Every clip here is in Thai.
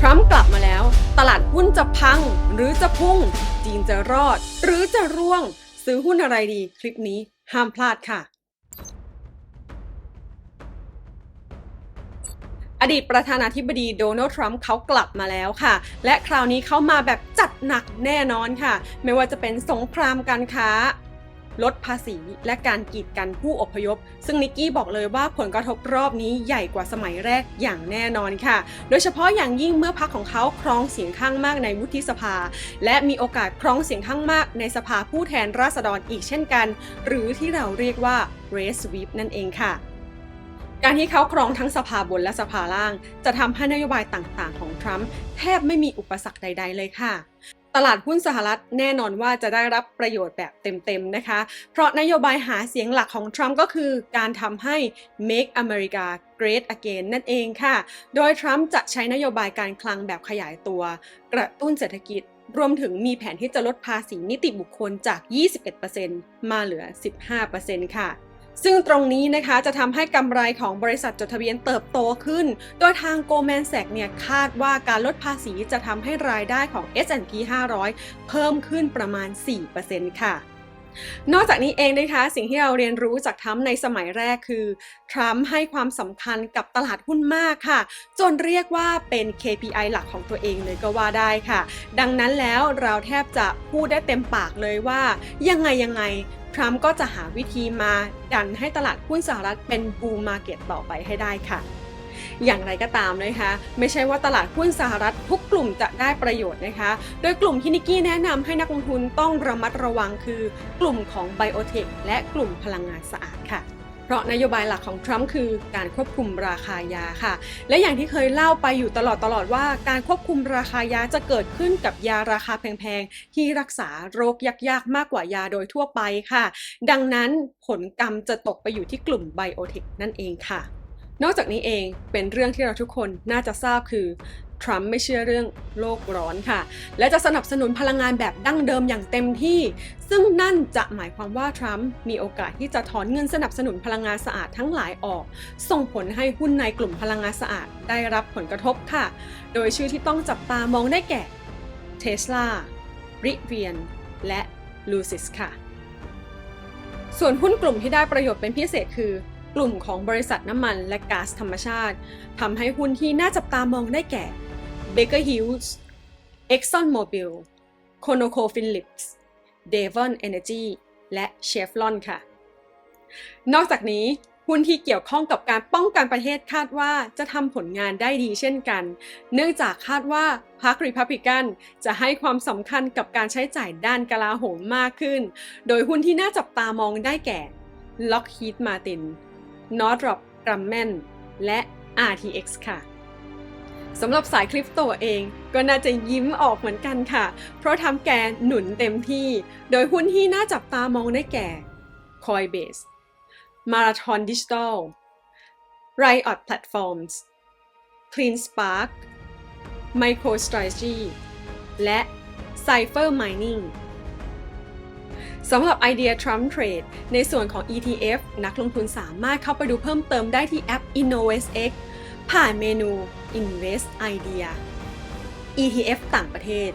ทรัมกลับมาแล้ว ตลาดหุ้นจะพัง หรือจะพุ่ง จีนจะรอด หรือจะร่วง ซื้อหุ้นอะไรดี คลิปนี้ห้ามพลาดค่ะ อดีตประธานาธิบดีโดนัลด์ทรัมป์เขากลับมาแล้วค่ะ และคราวนี้เขามาแบบจัดหนักแน่นอนค่ะ ไม่ว่าจะเป็นสงครามการค้า ลดภาษี และการกีดกันผู้อพยพ ซึ่งนิกกี้บอกเลยว่าผลกระทบรอบนี้ใหญ่กว่าสมัยแรกอย่างแน่นอนค่ะ โดยเฉพาะอย่างยิ่งเมื่อพรรคของเขาครองเสียงข้างมากในวุฒิสภา และมีโอกาสครองเสียงข้างมากในสภาผู้แทนราษฎรอีกเช่นกัน หรือที่เราเรียกว่า race sweep นั่นเองค่ะการที่เขาครองทั้งสภาบนและสภาล่าง จะทำให้นโยบายต่างๆ ของทรัมป์แทบไม่มีอุปสรรคใด ๆ เลยค่ะ ตลาดหุ้นสหรัฐแน่นอนว่าจะได้รับประโยชน์แบบเต็มๆนะคะ เพราะนโยบายหาเสียงหลักของทรัมป์ก็คือการทำให้ Make America Great Again นั่นเองค่ะ โดยทรัมป์จะใช้นโยบายการคลังแบบขยายตัว กระตุ้นเศรษฐกิจ รวมถึงมีแผนที่จะลดภาษีนิติบุคคลจาก 21%มาเหลือ 15%ค่ะ ซึ่งตรงนี้นะคะจะทำให้กำไรของบริษัทจดทะเบียนเติบโตขึ้น โดยทางโกลแมนแสกเนี่ยคาดว่าการลดภาษีจะทำให้รายได้ของ S&P 500 เพิ่มขึ้นประมาณ 4%ค่ะ นอกจากนี้เองนะคะสิ่งที่เราเรียนรู้จากทรัมป์ในสมัยแรกคือ ทรัมป์ให้ความสำคัญกับตลาดหุ้นมากค่ะ จนเรียกว่าเป็น KPI หลักของตัวเองเลยก็ว่าได้ค่ะ ดังนั้นแล้วเราแทบจะพูดได้เต็มปากเลยว่า ยังไงยังไงทรัมป์ก็จะหาวิธีมาดันให้ตลาดหุ้นสหรัฐเป็นบูมมาเก็ตต่อไปให้ได้ค่ะ อย่างไรก็ตามนะคะ ไม่ใช่ว่าตลาดหุ้นสหรัฐทุกกลุ่มจะได้ประโยชน์นะคะ โดยกลุ่มที่นิกกี้แนะนำให้นักลงทุนต้องระมัดระวังคือกลุ่มของไบโอเทคและกลุ่มพลังงานสะอาดค่ะเพราะนโยบายหลักของทรัมป์คือการควบคุมราคายาค่ะ และอย่างที่เคยเล่าไปอยู่ตลอดตลอดว่า การควบคุมราคายาจะเกิดขึ้นกับยาราคาแพงๆ ที่รักษาโรคยากๆ มากกว่ายาโดยทั่วไปค่ะ ดังนั้นผลกรรมจะตกไปอยู่ที่กลุ่มไบโอเทคนั่นเองค่ะ นอกจากนี้เองเป็นเรื่องที่เราทุกคนน่าจะทราบคือทรัมป์ไม่เชื่อเรื่องโลกร้อนค่ะ และจะสนับสนุนพลังงานแบบดั้งเดิมอย่างเต็มที่ ซึ่งนั่นจะหมายความว่าทรัมป์มีโอกาสที่จะถอนเงินสนับสนุนพลังงานสะอาดทั้งหลายออก ส่งผลให้หุ้นในกลุ่มพลังงานสะอาดได้รับผลกระทบค่ะ โดยชื่อที่ต้องจับตามองได้แก่ Tesla, Rivian และ Lucid ค่ะ ส่วนหุ้นกลุ่มที่ได้ประโยชน์เป็นพิเศษคือ กลุ่มของบริษัทน้ำมันและก๊าซธรรมชาติทำให้หุ้นที่น่าจับตามองได้แก่ Baker Hughes, ExxonMobil, ConocoPhillips, Devon Energy และ Chevron ค่ะ นอกจากนี้หุ้นที่เกี่ยวข้องกับการป้องกันประเทศคาดว่าจะทำผลงานได้ดีเช่นกัน เนื่องจากคาดว่าพรรครีพับลิกันจะให้ความสำคัญกับการใช้จ่ายด้านกลาโหมมากขึ้น โดยหุ้นที่น่าจับตามองได้แก่ Lockheed Martin, Northrop Grumman และ RTX ค่ะสำหรับสายคริปโตเองก็น่าจะยิ้มออกเหมือนกันค่ะ เพราะทำแกนหนุนเต็มที่ โดยหุ้นที่น่าจับตามองได้แก่ Coinbase Marathon Digital Riot Platforms CleanSpark MicroStrategy และ Cipher Mining สำหรับไอเดีย Trump Trade ในส่วนของ ETF นักลงทุนสามารถเข้าไปดูเพิ่มเติมได้ที่แอป InnovestX ผ่านเมนู Invest Idea ETF ต่างประเทศ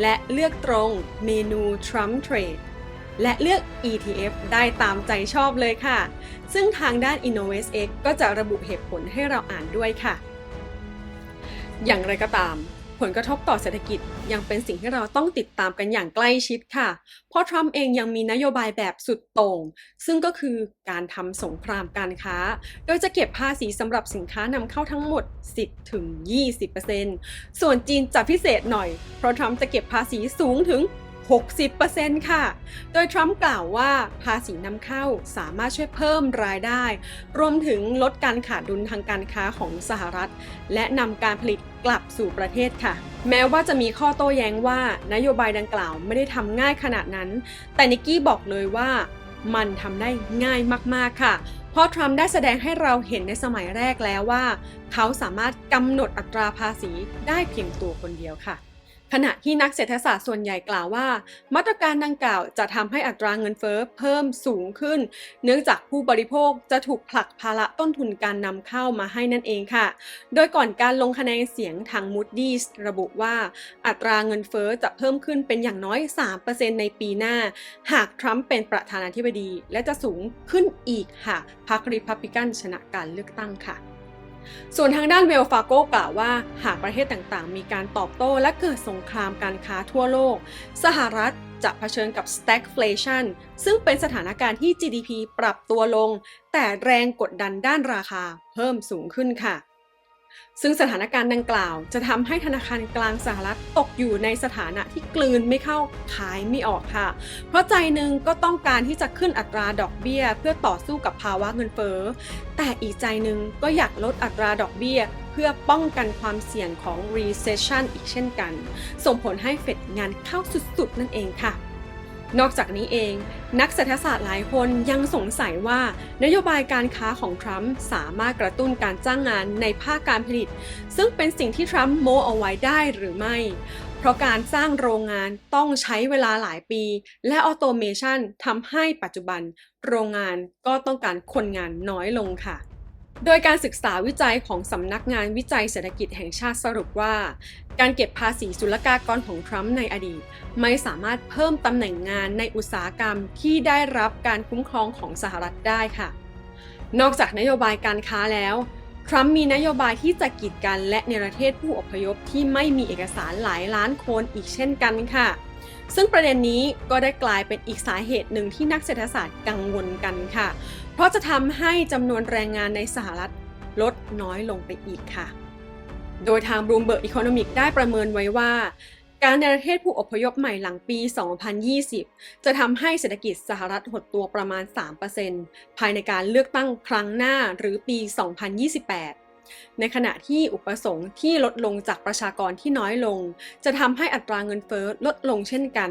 และเลือกตรงเมนู Trump Trade และเลือก ETF ได้ตามใจชอบเลยค่ะ ซึ่งทางด้าน InnovestX ก็จะระบุเหตุผลให้เราอ่านด้วยค่ะ อย่างไรก็ตาม ผลกระทบต่อเศรษฐกิจยังเป็นสิ่งที่เราต้องติดตามกันอย่างใกล้ชิดค่ะ เพราะทรัมป์เองยังมีนโยบายแบบสุดโต่ง ซึ่งก็คือการทำสงครามการค้า โดยจะเก็บภาษีสำหรับสินค้านำเข้าทั้งหมด 10ถึง20%ส่วนจีนจะพิเศษหน่อย เพราะทรัมป์จะเก็บภาษีสูงถึง 60%ค่ะ โดยทรัมป์กล่าวว่าภาษีนำเข้าสามารถช่วยเพิ่มรายได้ รวมถึงลดการขาดดุลทางการค้าของสหรัฐ และนำการผลิตกลับสู่ประเทศค่ะ แม้ว่าจะมีข้อโต้แย้งว่านโยบายดังกล่าวไม่ได้ทำง่ายขนาดนั้น แต่นิกกี้บอกเลยว่ามันทำได้ง่ายมาก ๆ ค่ะ เพราะทรัมป์ได้แสดงให้เราเห็นในสมัยแรกแล้วว่า เขาสามารถกำหนดอัตราภาษีได้เพียงตัวคนเดียวค่ะ ขณะที่นักเศรษฐศาสตร์ส่วนใหญ่กล่าวว่า มาตรการดังกล่าวจะทำให้อัตราเงินเฟ้อเพิ่มสูงขึ้น เนื่องจากผู้บริโภคจะถูกผลักภาระต้นทุนการนำเข้ามาให้นั่นเองค่ะ โดยก่อนการลงคะแนนเสียงทาง Moody's ระบุว่า อัตราเงินเฟ้อจะเพิ่มขึ้นเป็นอย่างน้อย 3%ในปีหน้า หากทรัมป์เป็นประธานาธิบดี และจะสูงขึ้นอีกหากพรรคริพับลิกันชนะการเลือกตั้งค่ะ ส่วนทางด้านเวลฟาโกกล่าวว่า หากประเทศต่างๆ มีการตอบโต้และเกิดสงครามการค้าทั่วโลก สหรัฐจะเผชิญกับ stagflation ซึ่งเป็นสถานการณ์ที่ GDP ปรับตัวลง แต่แรงกดดันด้านราคาเพิ่มสูงขึ้นค่ะ ซึ่งสถานการณ์ดังกล่าวจะทำให้ธนาคารกลางสหรัฐตกอยู่ในสถานะที่กลืนไม่เข้าขายไม่ออกค่ะ เพราะใจหนึ่งก็ต้องการที่จะขึ้นอัตราดอกเบี้ย เพื่อต่อสู้กับภาวะเงินเฟ้อ แต่อีกใจหนึ่งก็อยากลดอัตราดอกเบี้ย เพื่อป้องกันความเสี่ยงของ recession อีกเช่นกัน ส่งผลให้เฟดงานเข้าสุดๆ นั่นเองค่ะ นอกจากนี้เอง นักเศรษฐศาสตร์หลายคนยังสงสัยว่านโยบายการค้าของทรัมป์สามารถกระตุ้นการจ้างงานในภาคการผลิต ซึ่งเป็นสิ่งที่ทรัมป์โมเอาไว้ได้หรือไม่ เพราะการสร้างโรงงานต้องใช้เวลาหลายปี และออโตเมชันทำให้ปัจจุบัน โรงงานก็ต้องการคนงานน้อยลงค่ะ โดยการศึกษาวิจัยของสำนักงานวิจัยเศรษฐกิจแห่งชาติสรุปว่า การเก็บภาษีศุลกากรของทรัมป์ในอดีต ไม่สามารถเพิ่มตำแหน่งงานในอุตสาหกรรมที่ได้รับการคุ้มครองของสหรัฐได้ค่ะ นอกจากนโยบายการค้าแล้วทรัมป์มีนโยบายที่จะกีดกันและเนประเทศผู้อพยพที่ไม่มีเอกสารหลายล้านคนอีกเช่นกันค่ะ ซึ่งประเด็นนี้ก็ได้กลายเป็นอีกสาเหตุหนึ่งที่นักเศรษฐศาสตร์กังวลกันค่ะ เพราะจะทำให้จำนวนแรงงานในสหรัฐลดน้อยลงไปอีกค่ะ โดยทาง Bloomberg Economic ได้ประเมินไว้ว่า การในประเทศผู้อพยพใหม่หลังปี 2020 จะทำให้เศรษฐกิจสหรัฐหดตัวประมาณ 3%ภายในการเลือกตั้งครั้งหน้าหรือปี 2028ในขณะที่อุปสงค์ที่ลดลงจากประชากรที่น้อยลง จะทำให้อัตราเงินเฟ้อลดลงเช่นกัน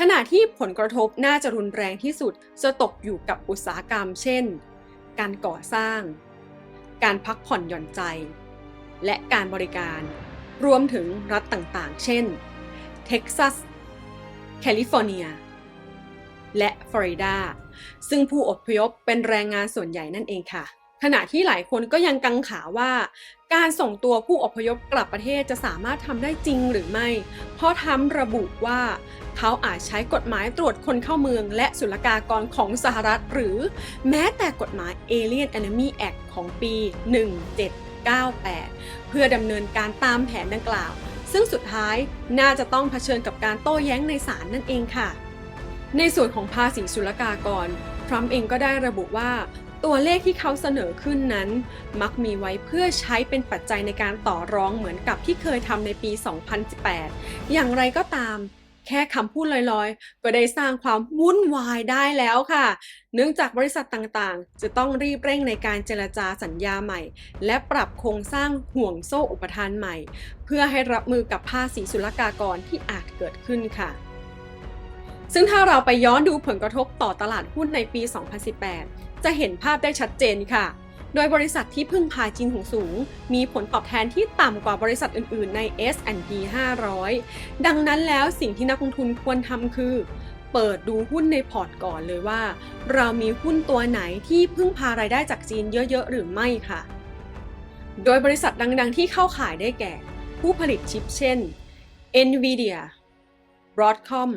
ขณะที่ผลกระทบน่าจะรุนแรงที่สุดจะตกอยู่กับอุตสาหกรรม เช่น การก่อสร้าง การพักผ่อนหย่อนใจ และการบริการ รวมถึงรัฐต่างๆ เช่น เท็กซัส แคลิฟอร์เนีย และฟลอริดา ซึ่งผู้อพยพเป็นแรงงานส่วนใหญ่นั่นเองค่ะขณะที่หลายคนก็ยังกังขาว่า การส่งตัวผู้อพยพกลับประเทศจะสามารถทำได้จริงหรือไม่ เพราะทำระบุว่า เขาอาจใช้กฎหมายตรวจคนเข้าเมือง และศุลกากรของสหรัฐ หรือแม้แต่กฎหมาย Alien Enemy Act ของปี 1798 เพื่อดำเนินการตามแผนดังกล่าว ซึ่งสุดท้ายน่าจะต้องเผชิญกับการโต้แย้งในศาลนั่นเองค่ะ ในส่วนของภาษีศุลกากร ทรัมป์เองก็ได้ระบุว่าตัวเลขที่เขาเสนอขึ้นนั้น มักมีไว้เพื่อใช้เป็นปัจจัยในการต่อรองเหมือนกับที่เคยทำในปี 2018 อย่างไรก็ตาม แค่คำพูดลอยๆ ก็ได้สร้างความวุ่นวายได้แล้วค่ะ เนื่องจากบริษัทต่างๆ จะต้องรีบเร่งในการเจรจาสัญญาใหม่ และปรับโครงสร้างห่วงโซ่อุปทานใหม่ เพื่อให้รับมือกับภาษีศุลกากรที่อาจเกิดขึ้นค่ะซึ่งถ้าเราไปย้อนดูผลกระทบต่อตลาดหุ้นในปี 2018 จะเห็นภาพได้ชัดเจนค่ะ โดยบริษัทที่พึ่งพาจีนสูง มีผลตอบแทนที่ต่ำกว่าบริษัทอื่นๆ ใน S&P 500 ดังนั้นแล้วสิ่งที่นักลงทุนควรทำคือ เปิดดูหุ้นในพอร์ตก่อนเลยว่า เรามีหุ้นตัวไหนที่พึ่งพารายได้จากจีนเยอะ ๆ หรือไม่ค่ะ โดยบริษัทดังๆ ที่เข้าขายได้แก่ ผู้ผลิตชิปเช่น NVIDIA Broadcom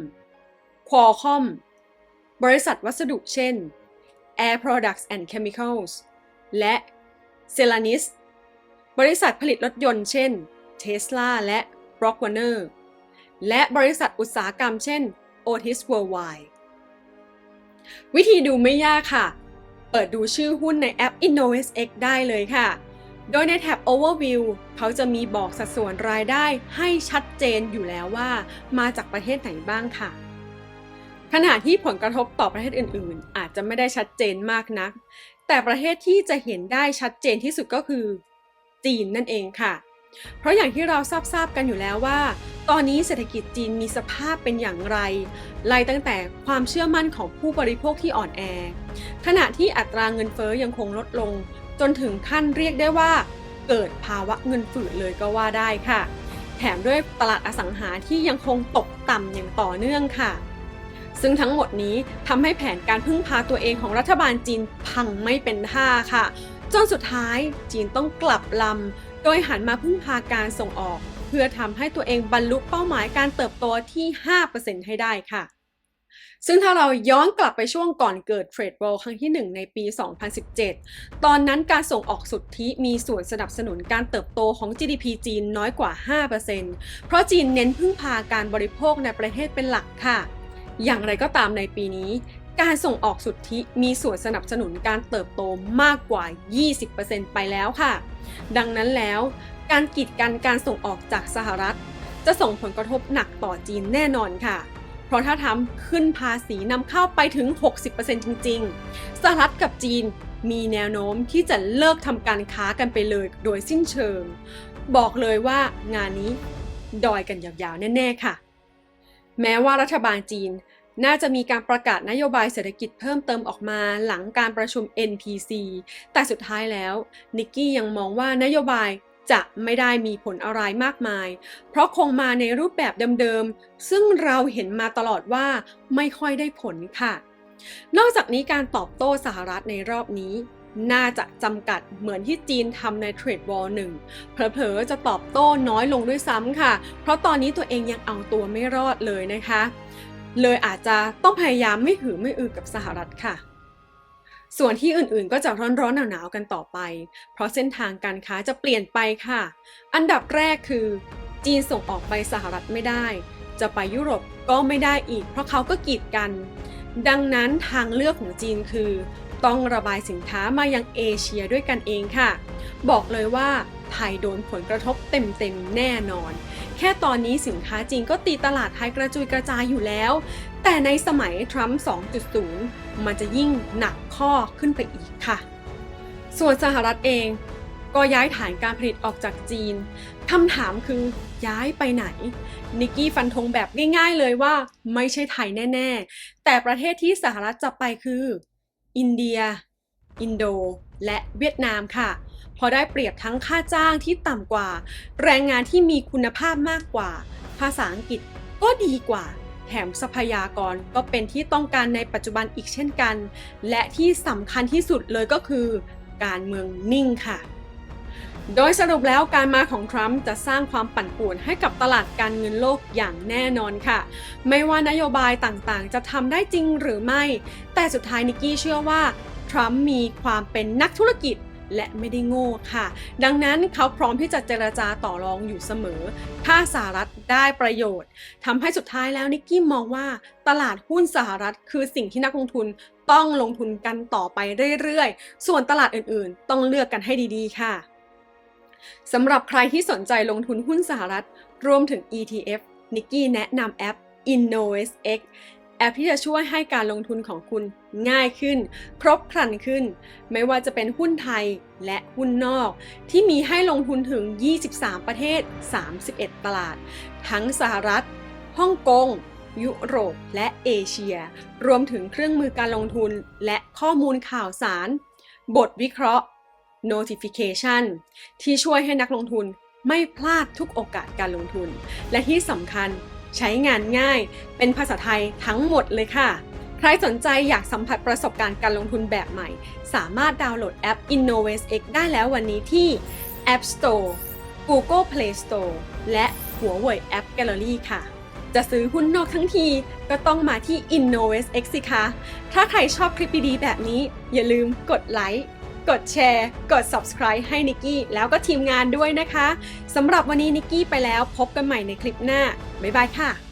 Qualcomm บริษัทวัสดุเช่น Air Products and Chemicals และ Cellanis บริษัทผลิตรถยนต์เช่น Tesla และ Brockwonner และบริษัทอุตสาหกรรมเช่น Otis Worldwide วิธีดูไม่ยากค่ะ เปิดดูชื่อหุ้นในแอป InnovestX ได้เลยค่ะ โดยในแท็บ Overview เขาจะมีบอกสัดส่วนรายได้ให้ชัดเจนอยู่แล้วว่า มาจากประเทศไหนบ้างค่ะ ขณะที่ผลกระทบต่อประเทศอื่น ๆ อาจจะไม่ได้ชัดเจนมากนัก แต่ประเทศที่จะเห็นได้ชัดเจนที่สุดก็คือ จีนนั่นเองค่ะ เพราะอย่างที่เราทราบๆกันอยู่แล้วว่า ตอนนี้เศรษฐกิจจีนมีสภาพเป็นอย่างไร ไล่ตั้งแต่ความเชื่อมั่นของผู้บริโภคที่อ่อนแอ ขณะที่อัตราเงินเฟ้อยังคงลดลง จนถึงขั้นเรียกได้ว่า เกิดภาวะเงินฝืดเลยก็ว่าได้ค่ะ แถมด้วยตลาดอสังหาที่ยังคงตกต่ำอย่างต่อเนื่องค่ะ ซึ่งทั้งหมดนี้ทำให้แผนการพึ่งพาตัวเองของรัฐบาลจีนพังไม่เป็นท่าค่ะ จนสุดท้ายจีนต้องกลับลำ โดยหันมาพึ่งพาการส่งออก เพื่อทำให้ตัวเองบรรลุเป้าหมายการเติบโตที่ 5%ให้ได้ค่ะซึ่งถ้าเราย้อนกลับไปช่วงก่อนเกิดเทรดวอลครั้งที่ 1 ในปี 2017 ตอนนั้นการส่งออกสุทธิมีส่วนสนับสนุนการเติบโตของ GDP จีนน้อยกว่า 5%เพราะจีนเน้นพึ่งพาการบริโภคในประเทศเป็นหลักค่ะ อย่างไรก็ตามในปีนี้ การส่งออกสุทธิมีส่วนสนับสนุนการเติบโตมากกว่า 20%ไปแล้วค่ะ ดังนั้นแล้ว การกีดกันการส่งออกจากสหรัฐ จะส่งผลกระทบหนักต่อจีนแน่นอนค่ะเพราะถ้าทำขึ้นภาษีนำเข้าไปถึง 60%จริงๆ สหรัฐกับจีนมีแนวโน้มที่จะเลิกทำการค้ากันไปเลยโดยสิ้นเชิง บอกเลยว่างานนี้ดอยกันยาวๆ แน่ ๆ ค่ะ แม้ว่ารัฐบาลจีน น่าจะมีการประกาศนโยบายเศรษฐกิจเพิ่มเติมออกมาหลังการประชุม NPC แต่สุดท้ายแล้วนิกกี้ยังมองว่านโยบายจะไม่ได้มีผลอะไรมากมาย เพราะคงมาในรูปแบบเดิมๆ ซึ่งเราเห็นมาตลอดว่าไม่ค่อยได้ผลค่ะ นอกจากนี้การตอบโต้สหรัฐในรอบนี้ น่าจะจำกัดเหมือนที่จีนทำในเทรดวอลหนึ่งเผลอๆจะตอบโต้น้อยลงด้วยซ้ำค่ะ เพราะตอนนี้ตัวเองยังเอาตัวไม่รอดเลยนะคะ เลยอาจจะต้องพยายามไม่หือไม่อือกับสหรัฐค่ะส่วนที่อื่นๆ ก็จะร้อนๆ หนาวๆ กันต่อไป เพราะเส้นทางการค้าจะเปลี่ยนไปค่ะ อันดับแรกคือ จีนส่งออกไปสหรัฐไม่ได้ จะไปยุโรปก็ไม่ได้อีก เพราะเขาก็กีดกัน ดังนั้นทางเลือกของจีนคือ ต้องระบายสินค้ามายังเอเชียด้วยกันเองค่ะ บอกเลยว่าไทยโดนผลกระทบเต็มๆแน่นอน แค่ตอนนี้สินค้าจีนก็ตีตลาดไทยกระจุยกระจายอยู่แล้ว แต่ในสมัยทรัมป์ 2.0 มันจะยิ่งหนักข้อขึ้นไปอีกค่ะ ส่วนสหรัฐเองก็ย้ายฐานการผลิตออกจากจีน คำถามคือย้ายไปไหน นิกกี้ฟันธงแบบง่ายๆเลยว่าไม่ใช่ไทยแน่ ๆ แต่ประเทศที่สหรัฐจะไปคือ อินเดีย อินโด และเวียดนามค่ะพอได้เปรียบทั้งค่าจ้างที่ต่ำกว่า แรงงานที่มีคุณภาพมากกว่า ภาษาอังกฤษก็ดีกว่า แถมทรัพยากรก็เป็นที่ต้องการในปัจจุบันอีกเช่นกัน และที่สำคัญที่สุดเลยก็คือ การเมืองนิ่งค่ะ โดยสรุปแล้วการมาของทรัมป์จะสร้างความปั่นป่วนให้กับตลาดการเงินโลกอย่างแน่นอนค่ะ ไม่ว่านโยบายต่างๆ จะทำได้จริงหรือไม่ แต่สุดท้ายนิกกี้เชื่อว่าทรัมป์มีความเป็นนักธุรกิจและไม่ได้โง่ค่ะ ดังนั้นเขาพร้อมที่จะเจรจาต่อรองอยู่เสมอ ถ้าสหรัฐได้ประโยชน์ทำให้สุดท้ายแล้วนิกกี้มองว่าตลาดหุ้นสหรัฐคือสิ่งที่นักลงทุนต้องลงทุนกันต่อไปเรื่อยๆ ส่วนตลาดอื่นๆ ต้องเลือกกันให้ดีๆ ค่ะ สำหรับใครที่สนใจลงทุนหุ้นสหรัฐ รวมถึง ETF นิกกี้แนะนำแอป InnovestX แอปที่จะช่วยให้การลงทุนของคุณง่ายขึ้น ครบครันขึ้น ไม่ว่าจะเป็นหุ้นไทยและหุ้นนอก ที่มีให้ลงทุนถึง 23 ประเทศ 31 ตลาด ทั้งสหรัฐ ฮ่องกง ยุโรป และเอเชีย รวมถึงเครื่องมือการลงทุนและข้อมูลข่าวสาร บทวิเคราะห์ notification ที่ช่วยให้นักลงทุนไม่พลาดทุกโอกาสการลงทุน และที่สำคัญใช้งานง่าย เป็นภาษาไทยทั้งหมดเลยค่ะ ใครสนใจอยากสัมผัสประสบการณ์การลงทุนแบบใหม่ สามารถดาวน์โหลดแอป InnovestX ได้แล้ววันนี้ที่ App Store Google Play Store และหัวเว่ย App Gallery ค่ะ จะซื้อหุ้นนอกทั้งทีก็ต้องมาที่ InnovestX สิคะ ถ้าใครชอบคลิปดีๆแบบนี้ อย่าลืมกดไลค์ กดแชร์ กด subscribe ให้นิกกี้แล้วก็ทีมงานด้วยนะคะสำหรับวันนี้นิกกี้ไปแล้วพบกันใหม่ในคลิปหน้า บ๊ายบายค่ะ